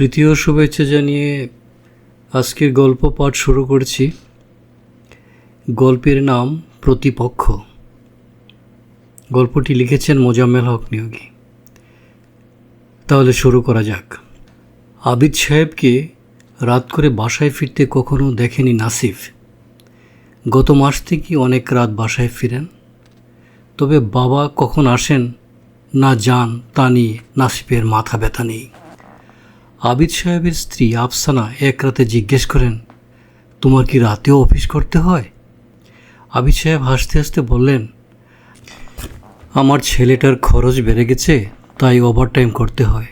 ও শুভেচ্ছা জানিয়ে আজকের গল্প পাঠ শুরু করছি। গল্পের নাম প্রতিপক্ষ। গল্পটি লিখেছেন মোজাম্মেল হক নিয়োগী। তাহলে শুরু করা যাক। আবিদ সাহেবকে রাত করে বাসায় ফিরতে কখনো দেখেনি নাসিফ। গত মাস থেকে অনেক রাত বাসায় ফিরেন। তবে বাবা কখন আসেন না যান তা নিয়ে নাসিফের মাথা ব্যথা নেই। আবিদ সাহেবের স্ত্রী আফসানা এক রাতে জিজ্ঞেস করেন, তোমার কি রাতেও অফিস করতে হয়? আবিদ সাহেব হাসতে হাসতে বললেন, আমার ছেলেটার খরচ বেড়ে গেছে, তাই ওভারটাইম করতে হয়।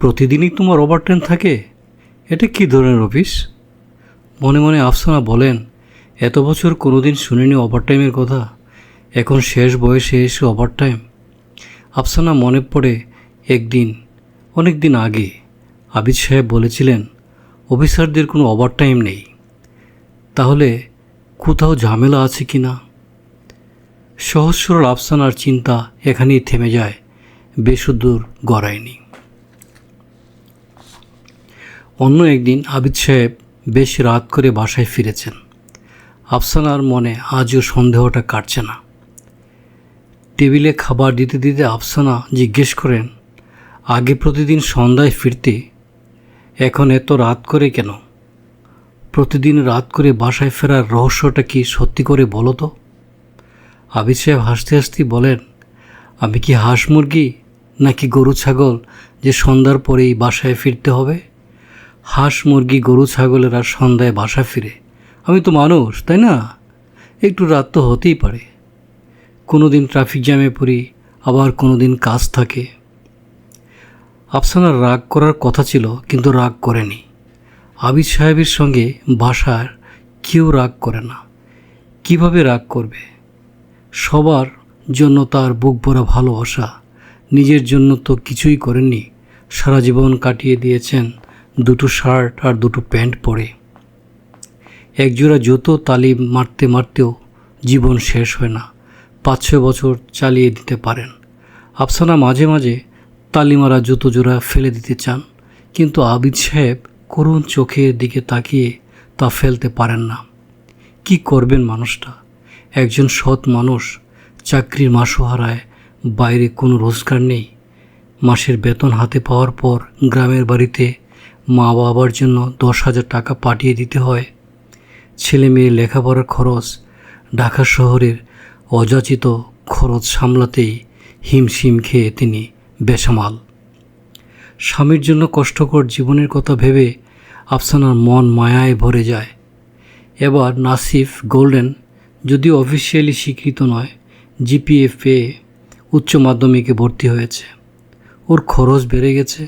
প্রতিদিনই তোমার ওভারটাইম থাকে? এটা কী ধরনের অফিস? মনে মনে আফসানা বলেন, এত বছর কোনোদিন শুনিনি ওভারটাইমের কথা। এখন শেষ বয়সে এসে ওভারটাইম আফসানা মনে পড়ে, একদিন অনেক দিন আগে আবিদ সাহেব বলেছিলেন, অফিসারদের কোনো ওভারটাইম নেই। তাহলে কোথাও ঝামেলা আছে কি না? সহজ সরল আফসানার চিন্তা এখানেই থেমে যায়, বেসুদূর গড়ায়নি। অন্য একদিন আবিদ সাহেব বেশ রাত করে বাসায় ফিরেছেন। আফসানার মনে আজও সন্দেহটা কাটছে না। টেবিলে খাবার দিতে দিতে আফসানা জিজ্ঞেস করেন আগে প্রতিদিন সন্ধ্যায় ফিরতে, এখন এত রাত করে কেন? প্রতিদিন রাত করে বাসায় ফেরার রহস্যটা কি সত্যি করে বলো তো? আবিদ সাহেব হাসতে হাসতে বলেন, আমি কি হাঁস মুরগি নাকি গরু ছাগল যে সন্ধ্যার পরেই বাসায় ফিরতে হবে? হাঁস মুরগি গরু ছাগলের সন্ধ্যায় বাসা ফিরে। আমি তো মানুষ, তাই না? একটু রাত তো হতেই পারে। কোনো দিন ট্রাফিক জ্যামে পড়ি, আবার কোনো দিন কাজ থাকে। আফসানার রাগ করার কথা ছিল, কিন্তু রাগ করেনি। আবিদ সাহেবের সঙ্গে বাসার কেউ রাগ করে না। কীভাবে রাগ করবে? সবার জন্য তার বুক ভরা ভালোবাসা, নিজের জন্য তো কিছুই করেননি। সারা জীবন কাটিয়ে দিয়েছেন দুটো শার্ট আর দুটো প্যান্ট পরে। একজোড়া জুতো তালিম মারতে মারতেও জীবন শেষ হয় না। পাঁচ ছয় বছর চালিয়ে দিতে পারেন। আফসানা মাঝে মাঝে তালিমারা জুতো জোড়া ফেলে দিতে চান, কিন্তু আবিদ সাহেব করুণ চোখের দিকে তাকিয়ে তা ফেলতে পারেন না। কি করবেন মানুষটা? একজন সৎ মানুষ চাকরির মাসও হারায় বাইরে কোনো রোজগার নেই। মাসের বেতন হাতে পাওয়ার পর গ্রামের বাড়িতে মা বাবার জন্য দশ হাজার টাকা পাঠিয়ে দিতে হয়। ছেলে মেয়ে লেখাপড়ার খরচ ঢাকা শহরের অযাচিত খরচ সামলাতেই হিমশিম খেয়ে তিনি বেসামাল। স্বামীর জন্য কষ্টকর জীবনের কথা ভেবে আফসানার মন মায়ায় ভরে যায়। এবার নাসিফ গোল্ডেন, যদিও অফিসিয়ালি স্বীকৃত নয় জিপিএ উচ্চ মাধ্যমিকে ভর্তি হয়েছে। ওর খরচ বেড়ে গেছে।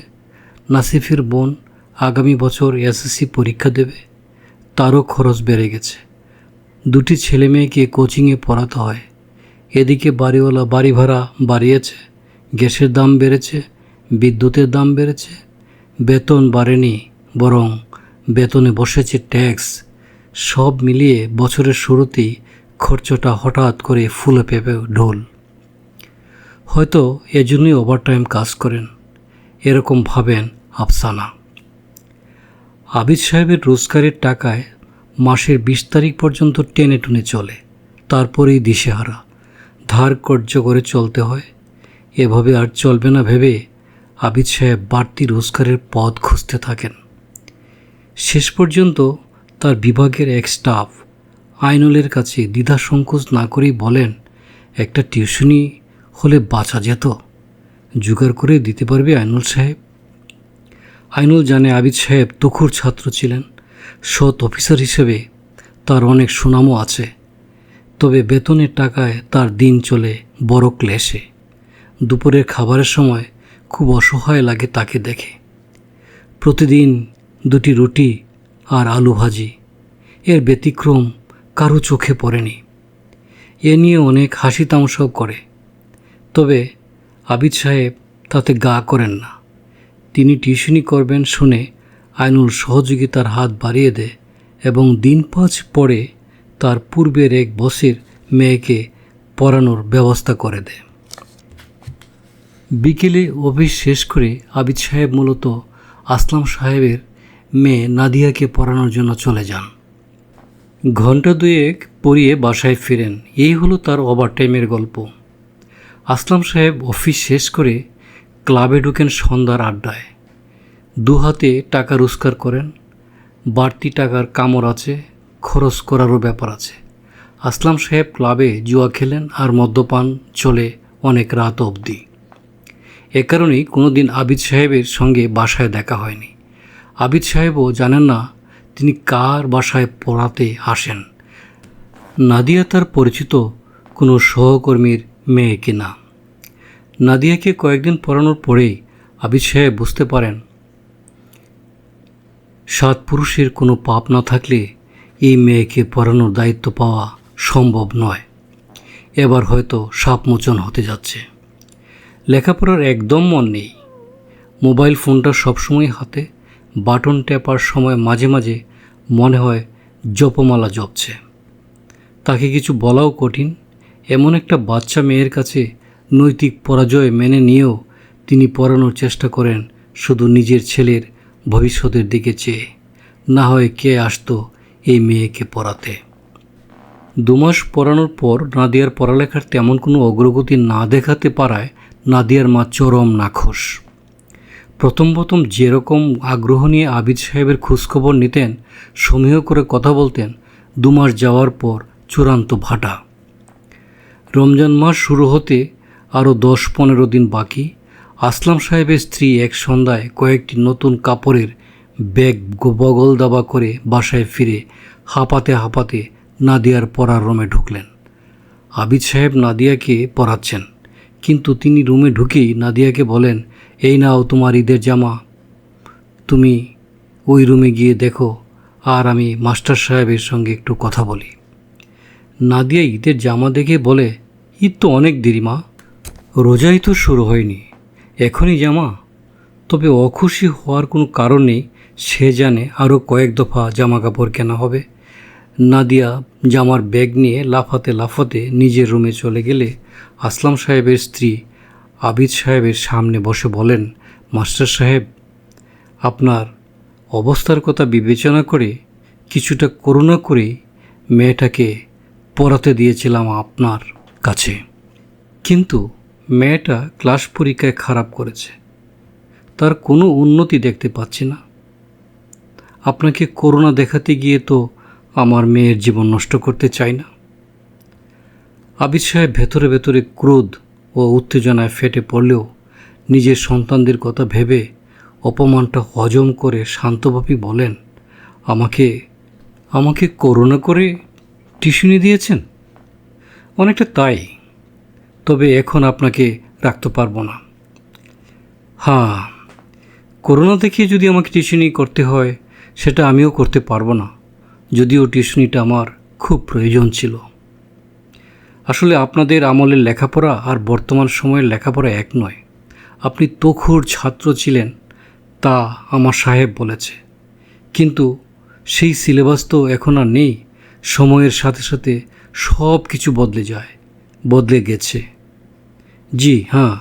নাসিফের বোন আগামী বছর এসএসসি পরীক্ষা দেবে। তারও খরচ বেড়ে গেছে। দুটি ছেলে মেয়েকে কোচিংয়ে পড়াতে হয়। এদিকে বাড়িওয়ালা বাড়ি ভাড়া বাড়িয়েছে। গ্যাসের দাম বেড়েছে, বিদ্যুতের দাম বেড়েছে, বেতন বাড়েনি, বরং বেতনে বসেছে ট্যাক্স। সব মিলিয়ে বছরের শুরুতেই খরচটা হঠাৎ করে ফুলে পেপে ঢোল। হয়তো এজন্যই ওভারটাইম কাজ করেন, এরকম ভাবেন আফসানা। আবিদ সাহেবের রোজগারের টাকায় মাসের বিশ তারিখ পর্যন্ত টেনে টুনে চলে, তারপরেই দিশেহারা। ধার কর্য করে চলতে হয় এভাবে আর চলবে না ভেবে আবিদ সাহেব বাড়তি রোজগারের পথ খুঁজতে থাকেন। শেষ পর্যন্ত তার বিভাগের এক স্টাফ আইনুলের কাছে দ্বিধা সংকোচ না করেই বলেন, একটা টিউশনি হলে বাঁচা যেত, জোগাড় করে দিতে পারবে আইনুল সাহেব? আইনুল জানে আবিদ সাহেব তুখুর ছাত্র ছিলেন, সৎ অফিসার হিসেবে তার অনেক সুনামও আছে, তবে বেতনের টাকায় তার দিন চলে বড় ক্লেশে। দুপুরের খাবারের সময় খুব অসহায় লাগে তাকে দেখে। প্রতিদিন দুটি রুটি আর আলু ভাজি। এর ব্যতিক্রম কারও চোখে পড়েনি। এ নিয়ে অনেক হাসি তামসাও করে। তবে আবিদ সাহেব তাতে গা করেন না। তিনি টিউশনি করবেন শুনে আইনুল সহযোগিতার হাত বাড়িয়ে দেয় এবং দিন পাঁচ পরে তার পূর্বের এক বসের মেয়েকে পড়ানোর ব্যবস্থা করে দেয়। বিকেলে অফিস শেষ করে আবিদ সাহেব মূলত আসলাম সাহেবের মেয়ে নাদিয়াকে পড়ানোর জন্য চলে যান। ঘণ্টা দুয়েক পড়িয়ে বাসায় ফিরেন। এই হলো তার ওভারটাইমের গল্প। আসলাম সাহেব অফিস শেষ করে ক্লাবে ঢুকেন সন্ধ্যার আড্ডায়। দু হাতে টাকা রোজগার করেন, বাড়তি টাকার কামড় আছে, খরচ করারও ব্যাপার আছে। আসলাম সাহেব ক্লাবে জুয়া খেলেন আর মদ্যপান চলে অনেক রাত অবধি। এ কারণেই কোনো দিন আবিদ সাহেবের সঙ্গে বাসায় দেখা হয়নি। আবিদ সাহেবও জানেন না তিনি কার বাসায় পড়াতে আসেন। নাদিয়া তার পরিচিত কোনো সহকর্মীর মেয়ে কিনা। নাদিয়াকে কয়েকদিন পড়ানোর পরেই আবিদ সাহেব বুঝতে পারেন, সাত পুরুষের কোনো পাপ না থাকলে এই মেয়েকে পড়ানোর দায়িত্ব পাওয়া সম্ভব নয়। এবার হয়তো সাপমোচন হতে যাচ্ছে। লেখাপড়ার একদম মন নেই। মোবাইল ফোনটা সবসময় হাতে, বাটন টেপার সময় মাঝে মাঝে মনে হয় জপমালা জপছে। তাকে কিছু বলাও কঠিন, এমন একটা বাচ্চা মেয়ের কাছে নৈতিক পরাজয় মেনে নিয়েও তিনি পড়ানোর চেষ্টা করেন শুধু নিজের ছেলের ভবিষ্যতের দিকে চেয়ে। না হয় কে আসতো এই মেয়েকে পড়াতে। দুমাস পড়ানোর পর নাদিয়ার পড়ালেখার তেমন কোনো অগ্রগতি না দেখাতে পারায় নাদিয়ার মা চরম নাখোশ। প্রথম প্রথম যেরকম আগ্রহ নিয়ে আবিদ সাহেবের খোঁজখবর নিতেন, সমীহ করে কথা বলতেন, দু মাস যাওয়ার পর চূড়ান্ত ভাটা। রমজান মাস শুরু হতে আরও দশ পনেরো দিন বাকি। আসলাম সাহেবের স্ত্রী এক সন্ধ্যায় কয়েকটি নতুন কাপড়ের ব্যাগ বগল দাবা করে বাসায় ফিরে হাঁপাতে হাঁপাতে নাদিয়ার পড়ার রুমে ঢুকলেন। আবিদ সাহেব নাদিয়াকে পড়াচ্ছেন কিন্তু তিনি রুমে ঢুকেই নাদিয়াকে বলেন, এই নাও তোমার ঈদের জামা। তুমি ওই রুমে গিয়ে দেখো, আর আমি মাস্টার সাহেবের সঙ্গে একটু কথা বলি। নাদিয়া ঈদের জামা দেখে বলে, ঈদ তো অনেক দেরি মা। রোজাই তো শুরু হয়নি। এখনই জামা। তবে অখুশি হওয়ার কোনো কারণ নেই, সে জানে আরও কয়েক দফা জামা কাপড় কেনা হবে। নাদিয়া জামার ব্যাগ নিয়ে লাফাতে লাফাতে নিজের রুমে চলে গেলে আসলাম সাহেবের স্ত্রী। আবিদ সাহেবের সামনে বসে বলেন, মাস্টার সাহেব, আপনার অবস্থার কথা বিবেচনা করে, কিছুটা করুণা করে মেয়েটাকে পড়াতে দিয়েছিলাম আপনার কাছে। কিন্তু মেয়েটা ক্লাস পরীক্ষায় খারাপ করেছে। তার কোনো উন্নতি দেখতে পাচ্ছি না। আপনাকে করোনা দেখাতে গিয়ে তো আমার মেয়ের জীবন নষ্ট করতে চাই না। আবিদ সাহেব ভেতরে ভেতরে ক্রোধ ও উত্তেজনায় ফেটে পড়লেও নিজের সন্তানদের কথা ভেবে অপমানটা হজম করে শান্তভাবে বলেন, আমাকে আমাকে করোনা করে টিউশনি দিয়েছেন? অনেকটা তাই, তবে এখন আপনাকে রাখতে পারব না। হ্যাঁ করোনা দেখিয়ে যদি আমাকে টিউশনি করতে হয়, সেটা আমিও করতে পারব না। যদিও টিউশনিটা আমার খুব প্রয়োজন ছিল। আসলে আপনাদের আমলের লেখাপড়া আর বর্তমান সময়ের লেখাপড়া এক নয়। আপনি তখুর ছাত্র ছিলেন, তা আমার সাহেব বলেছে। কিন্তু সেই সিলেবাস তো এখন আর নেই, সময়ের সাথে সাথে সব কিছু বদলে যায়, বদলে গেছে। জি হ্যাঁ।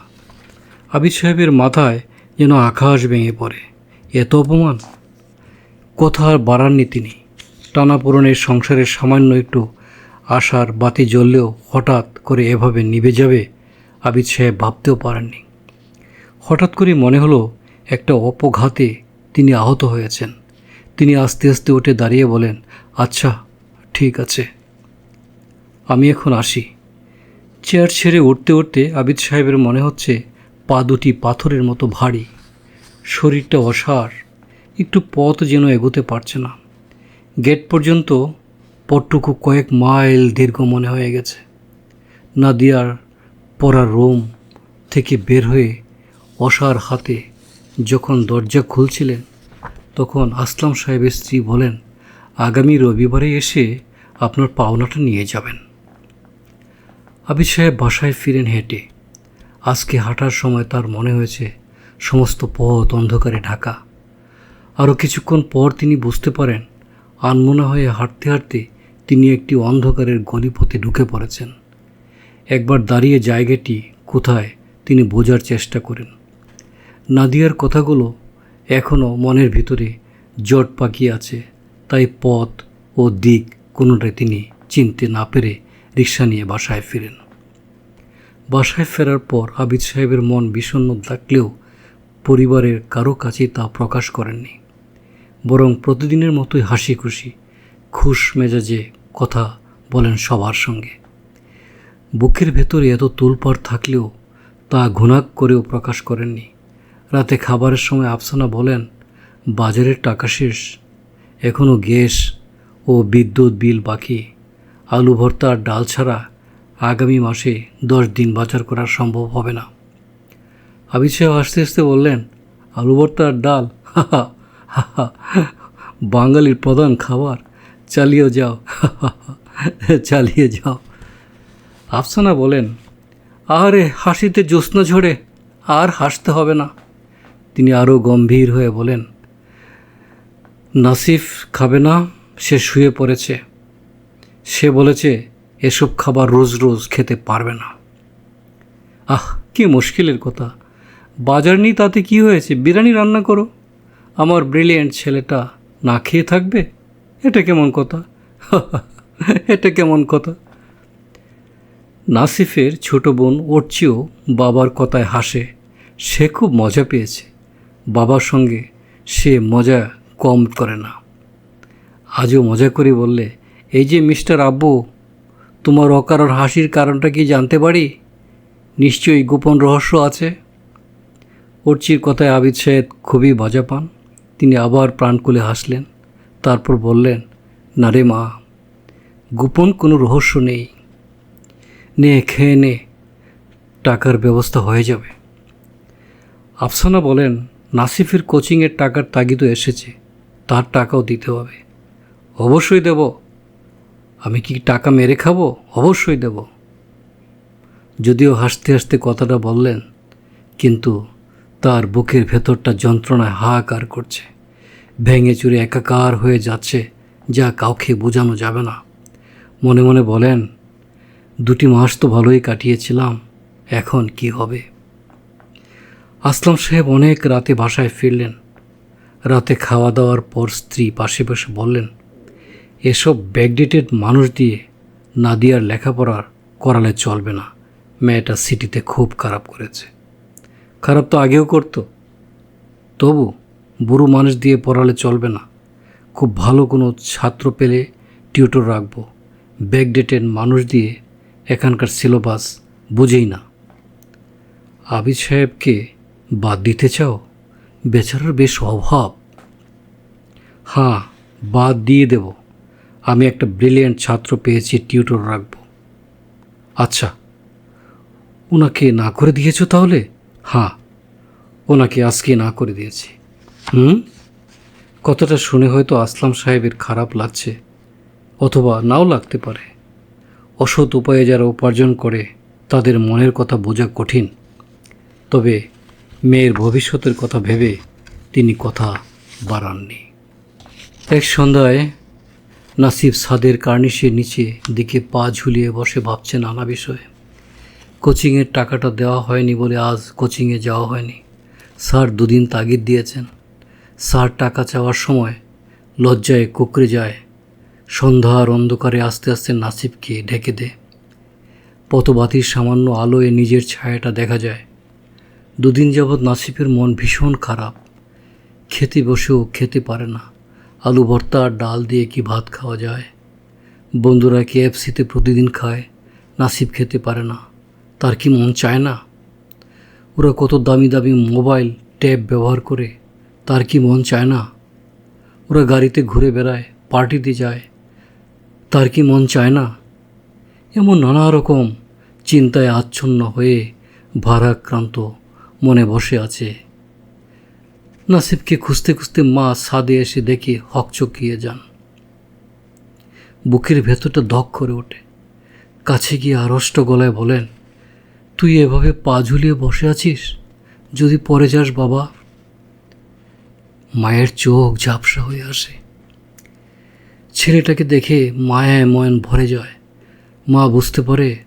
আবির সাহেবের মাথায় যেন আকাশ ভেঙে পড়ে, এত অপমান। কথা আর বাড়াননি তিনি। টানাপোড়নের সংসারের সামান্য একটু আশার বাতি জ্বললেও হঠাৎ করে এভাবে নিভে যাবে আবিদ সাহেব ভাবতেও পারেননি। হঠাৎ করে মনে হলো একটা অপঘাতে তিনি আহত হয়েছেন। তিনি আস্তে আস্তে উঠে দাঁড়িয়ে বলেন আচ্ছা ঠিক আছে। আমি এখন আসি। চেয়ার ছেড়ে উঠতে উঠতে আবিদ সাহেবের মনে হচ্ছে পা দুটি পাথরের মতো ভারী। শরীরটা অসার, একটু পথ যেন এগোতে পারছে না। গেট পর্যন্ত পটটুকু কয়েক মাইল দীর্ঘ মনে হয়ে গেছে। নাদিয়ার পরা রোম থেকে বের হয়ে অসার হাতে যখন দরজা খুলছিলেন, তখন আসলাম সাহেবের স্ত্রী বলেন, আগামী রবিবারে এসে আপনার পাওনাটা নিয়ে যাবেন। আবিদ সাহেব বাসায় ফিরেন হেঁটে। আজকে হাঁটার সময় তার মনে হয়েছে, সমস্ত পথ অন্ধকারে ঢাকা। আরও কিছুক্ষণ পর তিনি বুঝতে পারেন আনমনা হয়ে হাঁটতে হাঁটতে তিনি একটি অন্ধকারের গলিপথে ঢুকে পড়েছেন। একবার দাঁড়িয়ে জায়গাটি কোথায় তিনি বোঝার চেষ্টা করেন। নাদিয়ার কথাগুলো এখনও মনের ভিতরে জট পাকিয়ে আছে, তাই পথ ও দিক কোনোটাই তিনি চিনতে না পেরে রিক্সা নিয়ে বাসায় ফিরেন। বাসায় ফেরার পর আবিদ সাহেবের মন বিষণ্ণ থাকলেও পরিবারের কারও কাছে তা প্রকাশ করেননি। বরং প্রতিদিনের মতোই হাসি খুশি খুশ মেজাজে কথা বলেন সবার সঙ্গে। বুকের ভেতরে এত তুলপাড় থাকলেও তা ঘুণাক করেও প্রকাশ করেননি। রাতে খাবারের সময় আফসানা বলেন, বাজারের টাকা শেষ এখনও গ্যাস ও বিদ্যুৎ বিল বাকি। আলু ভর্তা ডাল ছাড়া আগামী মাসে দশ দিন বাজার করা সম্ভব হবে না। আবিদ সাহেব আস্তে আস্তে বললেন, আলু ভর্তা ডাল হা হাহা বাঙালির প্রধান খাবার, চালিয়ে যাও। চালিয়ে যাও। আফসানা বলেন আরে হাসিতে জ্যোৎস্না ঝরে, আর হাসতে হবে না। তিনি আরও গম্ভীর হয়ে বলেন, নাসিফ খাবে না, সে শুয়ে পড়েছে। সে বলেছে, এসব খাবার রোজ রোজ খেতে পারবে না। আহ, কি মুশকিলের কথা। বাজার নেই তাতে কি হয়েছে? বিরিয়ানি রান্না করো। আমার ব্রিলিয়েন্ট ছেলেটা না খেয়ে থাকবে? এটা কেমন কথা? এটা কেমন কথা? নাসিফের ছোট বোন ওর চেয়েও বাবার কথায় হাসে। সে খুব মজা পেয়েছে। বাবার সঙ্গে সে মজা কম করে না। আজও মজা করে বললে, এই যে মিস্টার আব্বু, তোমার অকারণ হাসির কারণটা কি জানতে পারি? নিশ্চয়ই গোপন রহস্য আছে? অর্চির কথায় আবিদ সাহেব খুবই মজা পান। তিনি আবার প্রাণ খুলে হাসলেন, তারপর বললেন, না রে মা, গোপন কোনো রহস্য নেই। নে, খেয়ে নে, টাকার ব্যবস্থা হয়ে যাবে আফসানা বলেন, নাসিফের কোচিংয়ের টাকার তাগিদও এসেছে, তার টাকাও দিতে হবে। অবশ্যই দেব। আমি কি টাকা মেরে খাব? অবশ্যই দেব। যদিও হাসতে হাসতে কথাটা বললেন, কিন্তু তার বুকের ভেতরটা যন্ত্রণায় হাহাকার করছে। ভেঙে চুরে একাকার হয়ে যাচ্ছে, যা কাউকে বোঝানো যাবে না। মনে মনে বলেন, দুটি মাস তো ভালোই কাটিয়েছিলাম, এখন কি হবে? আসলাম সাহেব অনেক রাতে বাসায় ফিরলেন। রাতে খাওয়া দাওয়ার পর স্ত্রী পাশে পাশে বললেন, এসব ব্যাকডেটেড মানুষ দিয়ে নাদিয়ার লেখাপড়ার করালে চলবে না। মেয়েটা সিটিতে খুব খারাপ করেছে। খারাপ তো আগেও করতো। তবু বুড়ো মানুষ দিয়ে পড়ালে চলবে না। খুব ভালো কোনো ছাত্র পেলে টিউটর রাখব। ব্যাকডেটেড মানুষ দিয়ে এখানকার সিলেবাস বুঝেই না। আবিদ সাহেবকে বাদ দিতে চাও? বেচারার বেশ অভাব। হ্যাঁ বাদ দিয়ে দেব। আমি একটা ব্রিলিয়েন্ট ছাত্র পেয়েছি, টিউটর রাখব। আচ্ছা ওনাকে না করে দিয়েছ তাহলে? হ্যাঁ ওনাকে আজকে না করে দিয়েছি। হুম? কথাটা শুনে হয়তো আসলাম সাহেবের খারাপ লাগছে, অথবা নাও লাগতে পারে। অসৎ উপায়ে যারা উপার্জন করে, তাদের মনের কথা বোঝা কঠিন। তবে মেয়ের ভবিষ্যতের কথা ভেবে তিনি কথা বাড়াননি। এক সন্ধ্যায় নাসিব সাদের কার্নিশের নিচে দিকে পা ঝুলিয়ে বসে ভাবছে নানা বিষয়ে। কোচিংয়ের টাকাটা দেওয়া হয়নি বলে আজ কোচিংয়ে যাওয়া হয়নি। স্যার দুদিন তাগিদ দিয়েছেন। স্যার টাকা চাওয়ার সময় লজ্জায় কুকড়ে যায়। সন্ধ্যার অন্ধকারে আস্তে আস্তে নাসিবকে ঢেকে দে পথবাতির সামান্য আলোয় নিজের ছায়াটা দেখা যায়। দুদিন যাবৎ নাসিফের মন ভীষণ খারাপ। খেতে বসেও খেতে পারে না। আলু ভর্তা আর ডাল দিয়ে কি ভাত খাওয়া যায়? বন্ধুরা কেএফসিতে প্রতিদিন খায়? নাসিব খেতে পারে না। তার কি মন চায় না? ওরা কত দামি দামি মোবাইল, ট্যাব ব্যবহার করে, তার কি মন চায় না? ওরা গাড়িতে ঘুরে বেড়ায় পার্টিতে যায়, তার কি মন চায় না? এমন নানা রকম চিন্তায় আচ্ছন্ন হয়ে ভারাক্রান্ত মনে বসে আছে। নাসিবকে খুঁজতে খুঁজতে মা সাদে এসে দেখে হকচকিয়ে যান। বুকের ভেতরটা ধক করে ওঠে। কাছে গিয়ে আড়ষ্ট গলায় বলেন তুই এভাবে পা ঝুলিয়ে বসে আছিস? যদি পরে যাস বাবা। মায়ের চোখ ঝাপসা হয়ে আসে। ছেলেটাকে দেখে মায়ায় ময়ন ভরে যায়। মা বুঝতে পারে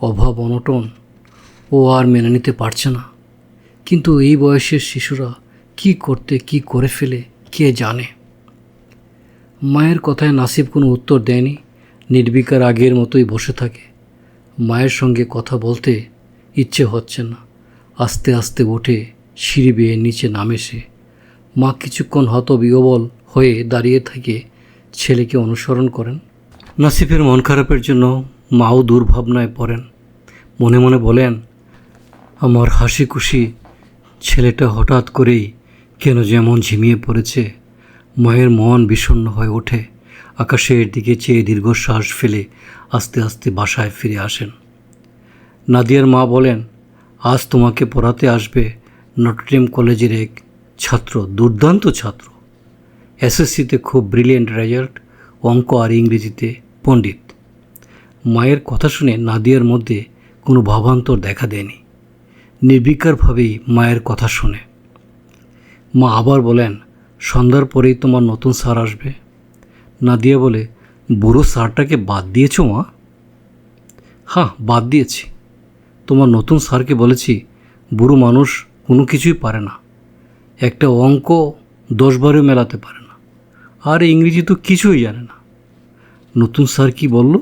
অভাব অনটন। ও আর মেনে নিতে পারছে না। কিন্তু এই বয়সের শিশুরা কি করতে, কি করে ফেলে, কে জানে? মায়ের কথায় নাসিব কোনো উত্তর দেয়নি। নির্বিকার আগের মতোই বসে থাকে। মায়ের সঙ্গে কথা বলতে ইচ্ছে হচ্ছে না। আস্তে আস্তে উঠে সিঁড়ি বেয়ে নিচে নামে সে। মা কিছুক্ষণ হত বিহবল হয়ে দাঁড়িয়ে থেকে ছেলেকে অনুসরণ করেন। নাসিফের মন খারাপের জন্য মাও দুর্ভাবনায় পড়েন। মনে মনে বলেন, আমার হাসি খুশি ছেলেটা হঠাৎ করেই কেন যেমন ঝিমিয়ে পড়েছে। মায়ের মন বিষণ্ণ হয়ে ওঠে। আকাশের দিকে চেয়ে দীর্ঘশ্বাস ফেলে আস্তে আস্তে বাসায় ফিরে আসেন। নাদিয়ার মা বলেন, আজ তোমাকে পড়াতে আসবে নটরডেম কলেজের এক ছাত্র, দুর্দান্ত ছাত্র। এসএসসিতে খুব ব্রিলিয়েন্ট রেজাল্ট অঙ্ক আর ইংরেজিতে পণ্ডিত। মায়ের কথা শুনে নাদিয়ার মধ্যে কোনো ভাবান্তর দেখা দেয়নি। নির্বিকারভাবেই মায়ের কথা শুনে। মা আবার বলেন, সন্ধ্যার পরেই তোমার নতুন স্যার আসবে। নাদিয়া বলে, বুড়ো স্যারটাকে বাদ দিয়েছ মা? হ্যাঁ বাদ দিয়েছি। তোমার নতুন স্যারকে বলেছি, বুড়ো মানুষ কোনো কিছুই পারে না। একটা অঙ্ক দশবারও মেলাতে পারে না। আর ইংরেজি তো কিছুই জানে না। নতুন স্যার কি বলল?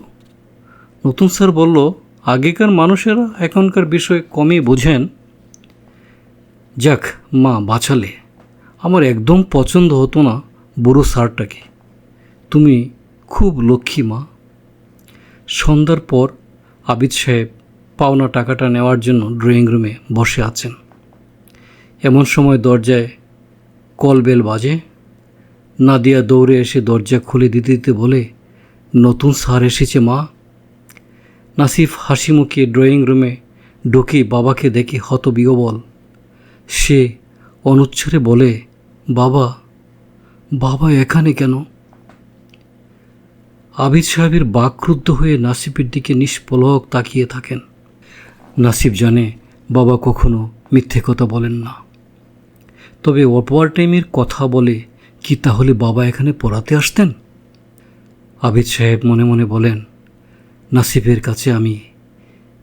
নতুন স্যার বলল, আগেকার মানুষেরা এখনকার বিষয় কমই বোঝেন। যাক, মা, বাঁচালে। আমার একদম পছন্দ হতো না বুড়ো স্যারটাকে। তুমি খুব লক্ষ্মী মা। সন্ধ্যার পর আবিদ সাহেব পাওনা টাকাটা নেওয়ার জন্য ড্রয়িং রুমে বসে আছেন। এমন সময় দরজায় কল বেল বাজে। নাদিয়া দৌড়ে এসে দরজা খুলে দিতে দিতে বলে, নতুন স্যার এসেছে মা। নাসিফ হাসি মুখে ড্রয়িং রুমে ঢুকে বাবাকে দেখে হতবিহবল। সে অনুচ্ছরে বলে, বাবা বাবা এখানে কেন? আবিদ সাহেবের বাকরুদ্ধ হয়ে নাসিফের দিকে নিষ্পলক তাকিয়ে থাকেন। নাসিব জানে বাবা কখনো মিথ্যে কথা বলেন না। তবে অপার টাইমের কথা বলে কি তাহলে বাবা এখানে পড়াতে আসতেন? আবিদ সাহেব মনে মনে বলেন, নাসিবের কাছে আমি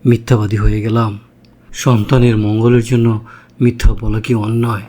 মিথ্যাবাদী হয়ে গেলাম। সন্তানের মঙ্গলের জন্য মিথ্যা বলা কি অন্যায়?